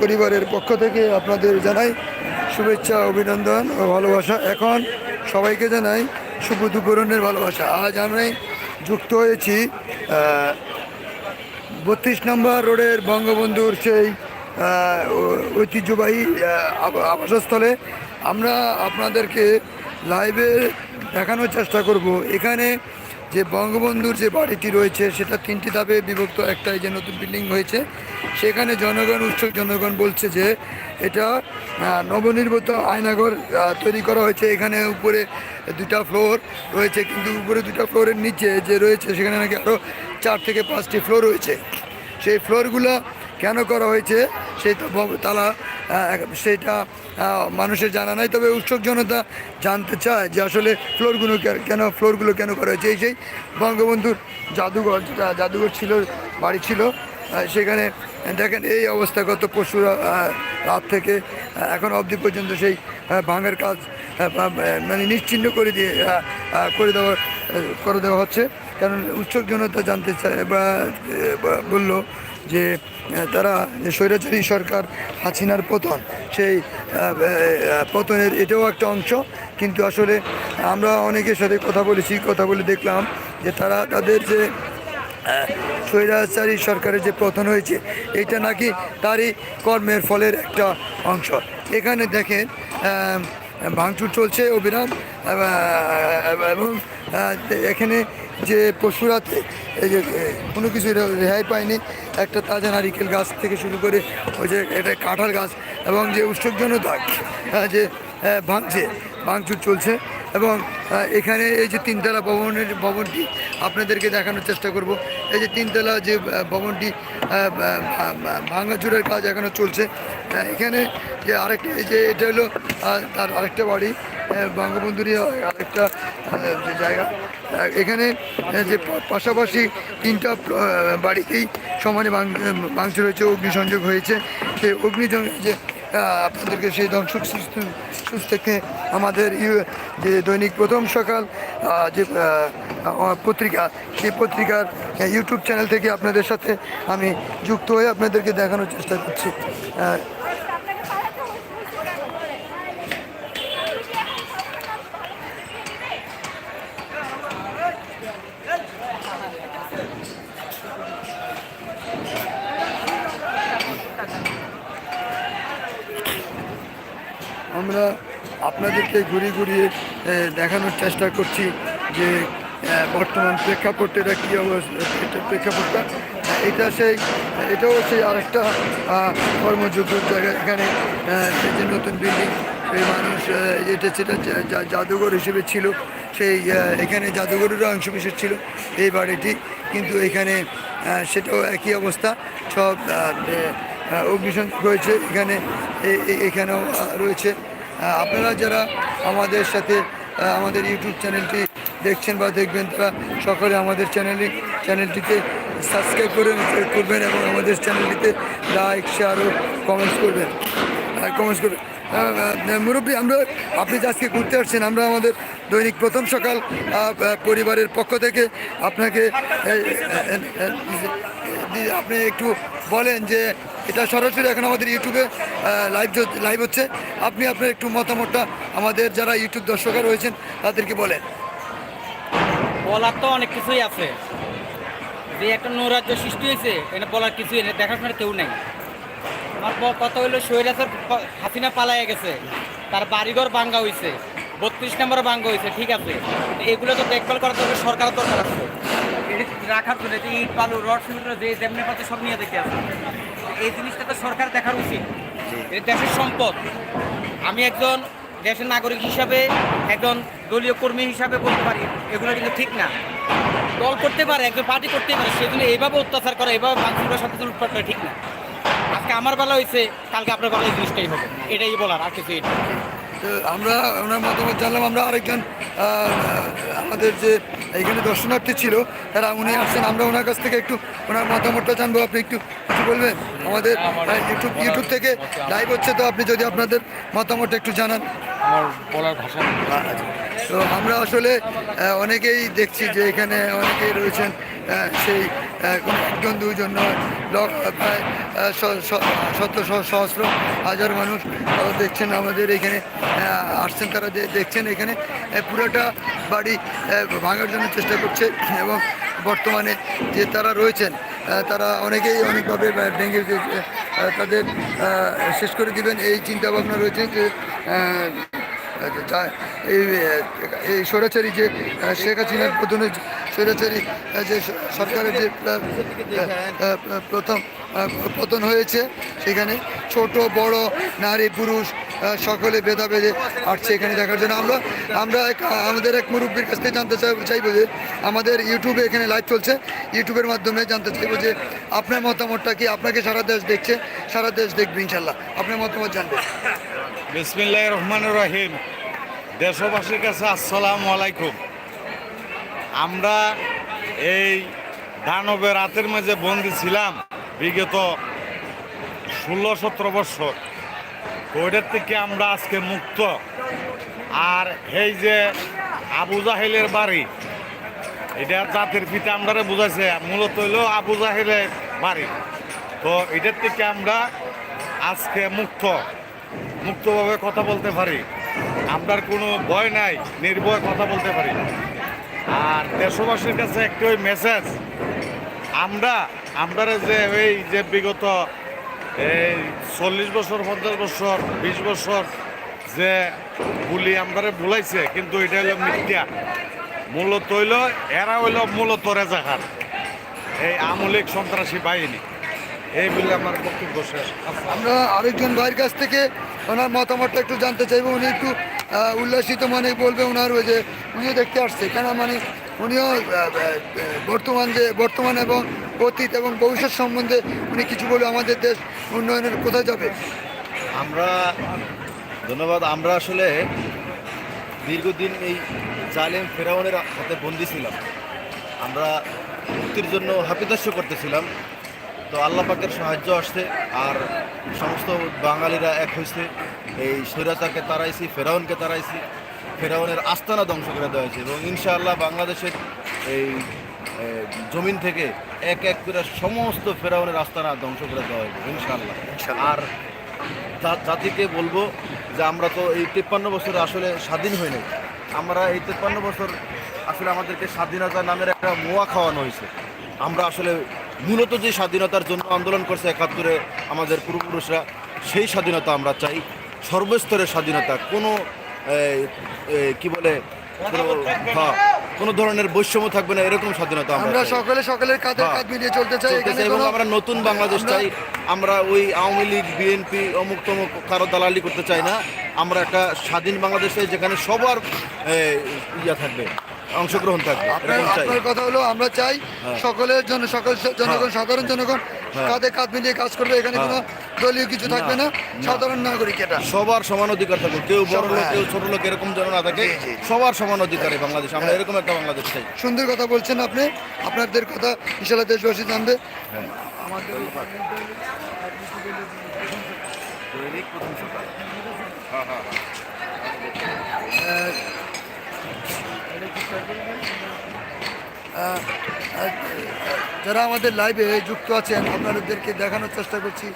পরিবারের পক্ষ থেকে আপনাদের জানাই শুভেচ্ছা, অভিনন্দন ও ভালোবাসা। এখন সবাইকে জানাই শুভ দুপুরনের ভালোবাসা। আজ আমি যুক্ত হয়েছি বত্রিশ নম্বর রোডের বঙ্গবন্ধুর সেই ঐতিহ্যবাহী আবাসস্থলে। আমরা আপনাদেরকে লাইভে দেখানোর চেষ্টা করব। এখানে যে বঙ্গবন্ধুর যে বাড়িটি রয়েছে, সেটা তিনটি ধাপে বিভক্ত। একটা যে নতুন বিল্ডিং হয়েছে, সেখানে জনগণ, উচ্চ জনগণ বলছে যে এটা নবনির্মিত আয়নাঘর তৈরি করা হয়েছে। এখানে উপরে দুটা ফ্লোর রয়েছে, কিন্তু উপরে দুটা ফ্লোরের নিচে যে রয়েছে, সেখানে নাকি আরও চার থেকে পাঁচটি ফ্লোর রয়েছে। সেই ফ্লোরগুলো কেন করা হয়েছে সেই তো ব- তালা আহ, সেইটা মানুষের জানা নাই তবে উৎসুক জনতা জানতে চায় যে আসলে ফ্লোরগুলো কেন ফ্লোরগুলো কেন করা হয়েছে। এই সেই বঙ্গবন্ধুর জাদুঘর যেটা জাদুঘর ছিল বাড়ি ছিল সেখানে দেখেন এই অবস্থা গত পরশু রাত থেকে এখন অবধি পর্যন্ত সেই ভাঙের কাজ মানে নিশ্চিহ্ন করে দিয়ে করে দেওয়া করে দেওয়া হচ্ছে। কারণ উৎসুক জনতা জানতে চায় বা বলল যে তারা যে স্বৈরাচারী সরকার হাসিনার পতন, সেই পতনের এটাও একটা অংশ। কিন্তু আসলে আমরা অনেকের সাথে কথা বলেছি, কথা বলে দেখলাম যে তারা তাদের যে স্বৈরাচারী সরকারের যে পতন হয়েছে, এটা নাকি তারই কর্মের ফলের একটা অংশ। এখানে দেখেন ভাঙচুর চলছে অবিরাম এবং এখানে যে পশুরাতে এই যে কোনো কিছু রেহাই পায়নি। একটা তাজা নারিকেল গাছ থেকে শুরু করে ওই যে এটা কাঁঠাল গাছ এবং যে উৎসবজনতা আহ, যে ভাঙছে ভাঙচুর চলছে এবং এখানে এই যে তিনতলা ভবনের ভবনটি আপনাদেরকে দেখানোর চেষ্টা করব। এই যে তিনতলা যে ভবনটি ভাঙাচুরের কাজ এখনও চলছে। এখানে যে আরেকটা এই যে এটা হলো তার আরেকটা বাড়ি। বঙ্গবন্ধুরই আরেকটা জায়গা এখানে যে পাশাপাশি তিনটা বাড়িতেই সমানে মাংস রয়েছে অগ্নিসংযোগ হয়েছে। সেই অগ্নিসংযোগ, যে আপনাদেরকে সেই ধ্বংস থেকে আমাদের যে দৈনিক প্রথম সকাল যে পত্রিকা, সেই পত্রিকার ইউটিউব চ্যানেল থেকে আপনাদের সাথে আমি যুক্ত হয়ে আপনাদেরকে দেখানোর চেষ্টা করছি। আমরা আপনাদেরকে ঘুরিয়ে ঘুরিয়ে দেখানোর চেষ্টা করছি যে বর্তমান প্রেক্ষাপটের কী অবস্থা প্রেক্ষাপটটা। এটা সেই, এটাও সেই আরেকটা কর্মযোগ্যর জায়গা। এখানে এই যে নতুন বিল্ডিং, সেই মানুষ এটা সেটা জাদুঘর হিসেবে ছিল। সেই এখানে জাদুঘরেরও অংশ বিশেষ ছিল এই বাড়িটি। কিন্তু এখানে সেটাও একই অবস্থা। সব অগ্নিসংযোগ রয়েছে এখানে এখানেও রয়েছে। আপনারা যারা আমাদের সাথে আমাদের ইউটিউব চ্যানেলটি দেখছেন বা দেখবেন, তারা সকলে আমাদের চ্যানেলে চ্যানেলটিতে সাবস্ক্রাইব করে করবেন এবং আমাদের চ্যানেলটিতে লাইক শেয়ার ও কমেন্টস করবেন। কমেন্টস করবেন। মুরব্বী, আমরা, আপনি যে আজকে ঘুরতে আসছেন, আমরা আমাদের দৈনিক প্রথম সকাল পরিবারের পক্ষ থেকে আপনাকে আপনি একটু বলেন যে এটা সরাসরি এখন আমাদের ইউটিউবে লাইভ লাইভ হচ্ছে। আপনি আপনার একটু মতামতটা আমাদের যারা ইউটিউব দর্শকরা রয়েছেন, তাদেরকে বলেন। বলার তো অনেক কিছুই আছে। যে একটা নৈরাজ্য সৃষ্টি হয়েছে, এটা বলার কিছুই নেই, দেখাশোনার কেউ নেই। আমার কথা হইল সৈরাসের হাসিনা পালাইয়া গেছে। তার বাড়িঘর ভাঙ্গা হয়েছে বত্রিশ নম্বরে ভাঙ্গা হয়েছে ঠিক আছে। এগুলো তো দেখভাল করার জন্য সরকার দরকার আছে। রাখার জন্য যে ইট বালু রড সিমেন্ট যে যেমনি পাচ্ছে সব নিয়ে দেখে আছে এই জিনিসটা তো সরকার দেখার উচিত। এটা দেশের সম্পদ। আমি একজন দেশের নাগরিক হিসাবে একজন দলীয় কর্মী হিসাবে বলতে পারি এগুলো কিন্তু ঠিক না। দল করতে পারে একজন পার্টি করতে পারে সেজন্য এইভাবে অত্যাচার করা এইভাবে মানুষের সাথে লুটপাট করা ঠিক না। আজকে আমার বেলা হয়েছে কালকে আপনার বেলা এই জিনিসটাই হবে। এটাই বলার আর কিছু এটা তো আমরা ওনার মতামত জানলাম আমরা আরেকজন আমাদের যে এখানে দর্শনার্থী ছিল তারা উনি আসছেন আমরা ওনার কাছ থেকে একটু ওনার মতামতটা জানব। আপনি একটু কিছু বলবেন? আমাদের ইউটিউব ইউটিউব থেকে লাইভ হচ্ছে তো আপনি যদি আপনাদের মতামত একটু জানান। আমার বলার ভাষা আচ্ছা। তো আমরা আসলে অনেকেই দেখছি যে এখানে অনেকেই রয়েছেন সেই কোনো একজন দুজন নয় লক প্রায় শত সহস্র হাজার মানুষ দেখছেন আমাদের এখানে আসছেন, তারা দেখছেন এখানে। পুরোটা বাড়ি ভাঙার জন্য চেষ্টা করছে এবং বর্তমানে যে তারা রয়েছেন তারা অনেকেই অনেকভাবে ভেঙে তাদের শেষ করে দিবেন। এই চিন্তা ভাবনা রয়েছে যে এই স্বৈরাচারী যে শেখ হাসিনার প্রথমে স্বৈরাচারী যে সরকারের যে প্রথম পতন হয়েছে, সেখানে ছোট, বড়, নারী, পুরুষ সকলে ভেদাভেদে আসছে এখানে দেখার জন্য। আমরা আমরা আমাদের এক মুরব্বীর কাছ থেকে জানতে চাই- চাইব যে আমাদের ইউটিউবে এখানে লাইভ চলছে। ইউটিউবের মাধ্যমে জানতে চাইব যে আপনার মতামতটা কি? আপনাকে সারা দেশ দেখছে, সারা দেশ দেখবে ইনশাল্লাহ আপনার মতামত জানবে বিসমিল্লাহ রহমান রহিম। দেশবাসীর কাছে আসসালামু আলাইকুম। আমরা এই দানবের রাতের মাঝে বন্দি ছিলাম, বিগত ষোলো সতেরো বছর। ওইটার থেকে আমরা আজকে মুক্ত। আর এই যে আবু জাহেলের বাড়ি, এটা জাতির পিতা আমরা বুঝাইছে, মূলত হইল আবু জাহেলের বাড়ি। তো এটার থেকে আমরা আজকে মুক্ত, মুক্তভাবে কথা বলতে পারি। আপনার কোনো ভয় নাই, নির্ভয় কথা বলতে পারি। আর দেশবাসীর কাছে একটি ওই মেসেজ আমরা আমরা যে এই যে বিগত এই চল্লিশ বছর, পঞ্চাশ বছর, বিশ বছর যে বুলি আমরা ভুলাইছে, কিন্তু এটা হলো মিথ্যা। মূলত হইল, এরা হইল মূলত রেজাকার। এই আমলিক সন্ত্রাসী বাহিনী। এই বলে আমার বক্তব্য শেষ। আমরা আরেকজন ভাইয়ের কাছ থেকে ওনার মতামতটা একটু জানতে চাইব। উনি একটু উল্লাসিত মানে বলবে ওনার ওই যে, উনিও দেখতে আসছে। কেন মানে উনিও বর্তমান যে, বর্তমান এবং অতীত এবং ভবিষ্যৎ সম্বন্ধে উনি কিছু বলে আমাদের দেশ উন্নয়নের কোথায় যাবে। আমরা, ধন্যবাদ, আমরা আসলে দীর্ঘদিন এই জালেম ফেরাউনের হাতে বন্দি ছিলাম। আমরা মুক্তির জন্য হাপিদাস্য করতেছিলাম। তো আল্লাহ পাকের সাহায্য আসছে আর সমস্ত বাঙালিরা এক হয়েছে এই স্বৈরাচারকে তাড়াইছি ফেরাউনকে তাড়াইছি ফেরাউনের আস্তানা ধ্বংস করে দেওয়া হয়েছে এবং ইনশাআল্লাহ বাংলাদেশের এই জমিন থেকে এক এক করে সমস্ত ফেরাউনের আস্তানা ধ্বংস করে দেওয়া হয়েছে ইনশাআল্লাহ। আর জাতিকে বলব যে আমরা তো এই তেপ্পান্ন বছরে আসলে স্বাধীন হই নাই। আমরা এই তেপ্পান্ন বছর আসলে আমাদেরকে স্বাধীনতা নামের একটা মোয়া খাওয়ানো হয়েছে। আমরা আসলে মূলত যে স্বাধীনতার জন্য আন্দোলন করছে একাত্তরে আমাদের পূর্বপুরুষরা সেই স্বাধীনতা আমরা চাই। সর্বস্তরের স্বাধীনতা কোনো কি বলে কোনো ধরনের বৈষম্য থাকবে না এরকম স্বাধীনতা আমরা সকলে সকলের কাঁধে। কাঁধ মিলিয়ে চলতে চাই এবং আমরা নতুন বাংলাদেশ চাই। আমরা ওই আওয়ামী লীগ বিএনপি অমুক তমুক কারও দালালি করতে চাই না। আমরা একটা স্বাধীন বাংলাদেশ চাই যেখানে সবার ইয়া থাকবে। অংশগ্রহণ থাকবে আপনার কথা হলো আমরা চাই হ্যাঁ। সকলের জন্য সকল জনগণ হ্যাঁ। সাধারণ জনগণ হ্যাঁ। কাঁধে কাঁধ মিলিয়ে কাজ করবে এখানে। কোনো দলীয় কিছু থাকবে না। সাধারণ নাগরিক এটা সবার সমান অধিকার থাকবে কেউ বড় লোক। কেউ ছোট লোক এরকম যেন না থাকে। সবার সমান অধিকারে বাংলাদেশ আমরা এরকম একটা বাংলাদেশ চাই সুন্দর কথা বলছেন আপনি আপনাদের কথা ইনশাল্লাহ দেশবাসী জানবে। আমাদের যারা আমাদের লাইভে যুক্ত আছেন আপনাদেরকে দেখানোর চেষ্টা করছি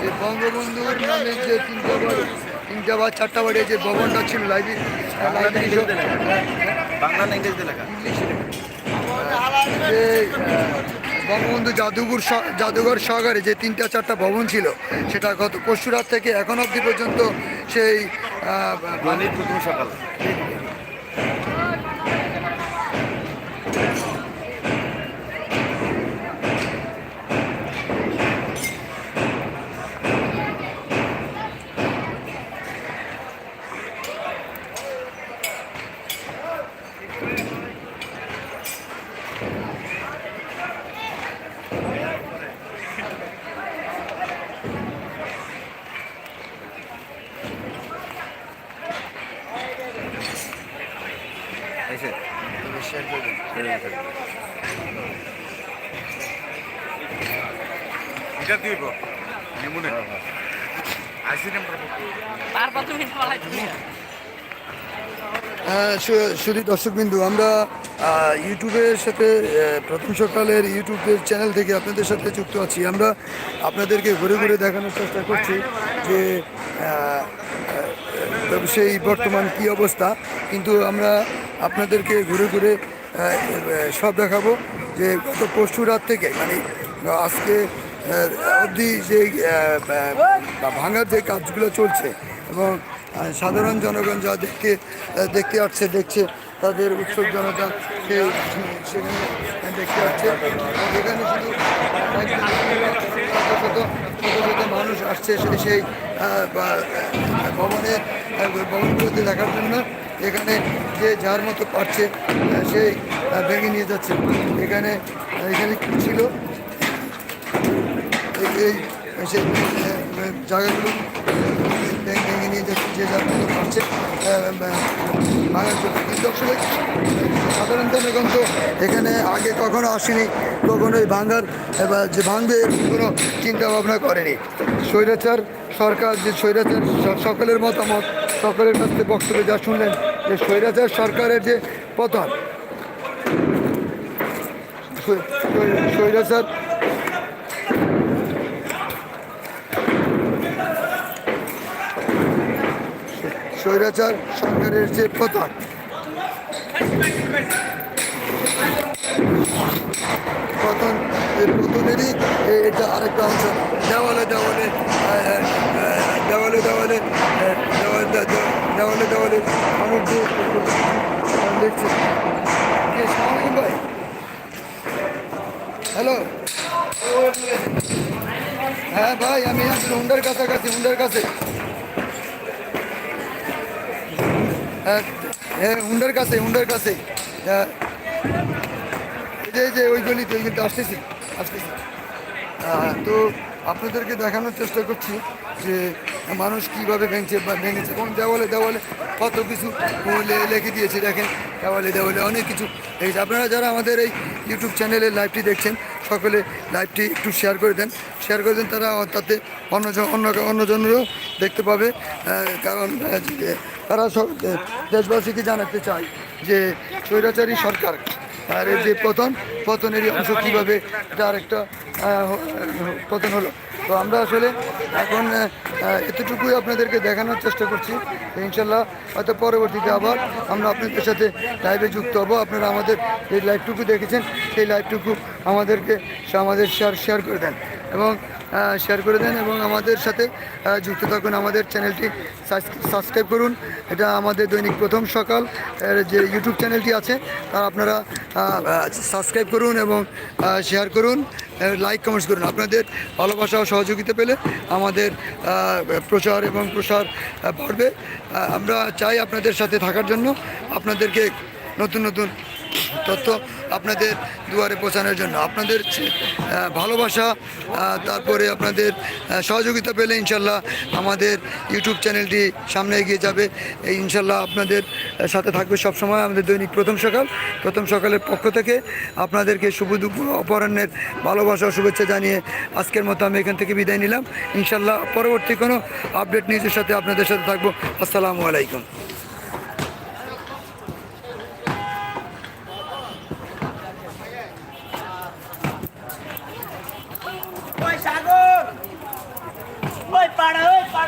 যে বঙ্গবন্ধুর নামে যে তিনটা বাড়ি তিনটা বা চারটা বাড়ি যে ভবনটা ছিল লেখা? যে বঙ্গবন্ধু জাদুঘর জাদুঘর সহকারে যে তিনটা চারটা ভবন ছিল সেটা গত পরশু রাত থেকে এখন অবধি পর্যন্ত সেই সকাল। এটা দিব। নিমুনে। আইসি নাম্বার তারপর তুমি বলাই তুমি হ্যাঁ, শুধু দর্শকবিন্দু আমরা ইউটিউবের সাথে প্রথম সকালের ইউটিউবের চ্যানেল থেকে আপনাদের সাথে যুক্ত আছি। আমরা আপনাদেরকে ঘুরে ঘুরে দেখানোর চেষ্টা করছি যে সেই বর্তমান কি অবস্থা? কিন্তু আমরা আপনাদেরকে ঘুরে ঘুরে সব দেখাবো যে গত পরশু রাত থেকে মানে আজকে অবধি যে ভাঙার যে কাজগুলো চলছে এবং সাধারণ জনগণ যা দেখতে দেখতে আসছে, দেখছে, তাদের উৎসব জনতা সেখানে দেখতে আসছে। এখানে শুধু শত শত শত শত মানুষ আসছে সেই ভবনে ভবনগুলোতে দেখার জন্য এখানে যে যার মতো পারছে সেই ভেঙে নিয়ে যাচ্ছে। এখানে এখানে কী ছিল? এই সেই জায়গাগুলো যে জনগণ তো এখানে আগে কখনো আসেনি, কখনোই ভাঙার যে ভাঙবে কোনো চিন্তা ভাবনা করেনি। স্বৈরাচার সরকার, যে স্বৈরাচার সকলের মতামত, সকলের কাছ থেকে বক্তব্য যা শুনলেন, যে স্বৈরাচার সরকারের যে পতন স্বৈ- স্বৈ- স্বৈরাচার স্বৈরাচার সরকারের যে পতন পতন এই পতনেরই এটা আরেকটা অংশ। দেওয়ালে দেওয়ালে দেওয়ালে দেওয়ালে দেওয়ালে দেওয়ালে যে দেখছে। ভাই হ্যালো? হ্যাঁ ভাই, আমি আসলে হুন্ডার কাছাকাছি, হুন্ডার কাছে। হুন্ডার কাছে হুন্ডার কাছে। এই যে ওই গলিতে ওই গলিতে আসতেছি আসতেছি। তো আপনাদেরকে দেখানোর চেষ্টা করছি যে মানুষ কীভাবে ভেঙছে বা ভেঙেছে। কোন দেওয়ালে দেওয়ালে কত কিছু লিখে দিয়েছে, দেখেন। দেওয়ালে দেওয়ালে অনেক কিছু। এই আপনারা যারা আমাদের এই ইউটিউব চ্যানেলে লাইভটি দেখছেন, সকলে লাইভটি একটু শেয়ার করে দেন। শেয়ার করে দেন, তারা তাতে অন্যজন, অন্য, অন্যজনেরও দেখতে পাবে কারণ তারা সব দেশবাসীকে জানাতে চায় যে স্বৈরাচারী সরকার, আর যে পতন, পতনেরই অংশ কীভাবে, তার একটা পতন হলো। তো আমরা আসলে এখন এতটুকুই আপনাদেরকে দেখানোর চেষ্টা করছি। ইনশাল্লাহ হয়তো পরবর্তীতে আবার আমরা আপনাদের সাথে লাইভে যুক্ত হব। আপনারা আমাদের যে লাইভটুকু দেখেছেন, সেই লাইভটুকু আমাদেরকে আমাদের শেয়ার শেয়ার করে দেন। এবং শেয়ার করে দেন এবং আমাদের সাথে যুক্ত থাকুন আমাদের চ্যানেলটি সাবস্ক্রাইব করুন। এটা আমাদের দৈনিক প্রথম সকাল যে ইউটিউব চ্যানেলটি আছে, তা আপনারা সাবস্ক্রাইব করুন এবং শেয়ার করুন লাইক কমেন্টস করুন। আপনাদের ভালোবাসা ও সহযোগিতা পেলে আমাদের প্রচার এবং প্রসার বাড়বে। আমরা চাই আপনাদের সাথে থাকার জন্য আপনাদেরকে নতুন নতুন তথ্য আপনাদের দুয়ারে পৌঁছানোর জন্য। আপনাদের ভালোবাসা তারপরে আপনাদের সহযোগিতা পেলে ইনশাল্লাহ আমাদের ইউটিউব চ্যানেলটি সামনে এগিয়ে যাবে। এই ইনশাল্লাহ আপনাদের সাথে থাকবে সবসময় আমাদের দৈনিক প্রথম সকাল। প্রথম সকালের পক্ষ থেকে আপনাদেরকে শুভ অপরাহ্নের ভালোবাসা শুভেচ্ছা জানিয়ে আজকের মতো আমি এখান থেকে বিদায় নিলাম। ইনশাল্লাহ পরবর্তী কোনো আপডেট নিউজের সাথে আপনাদের সাথে থাকব। আসসালামু আলাইকুম।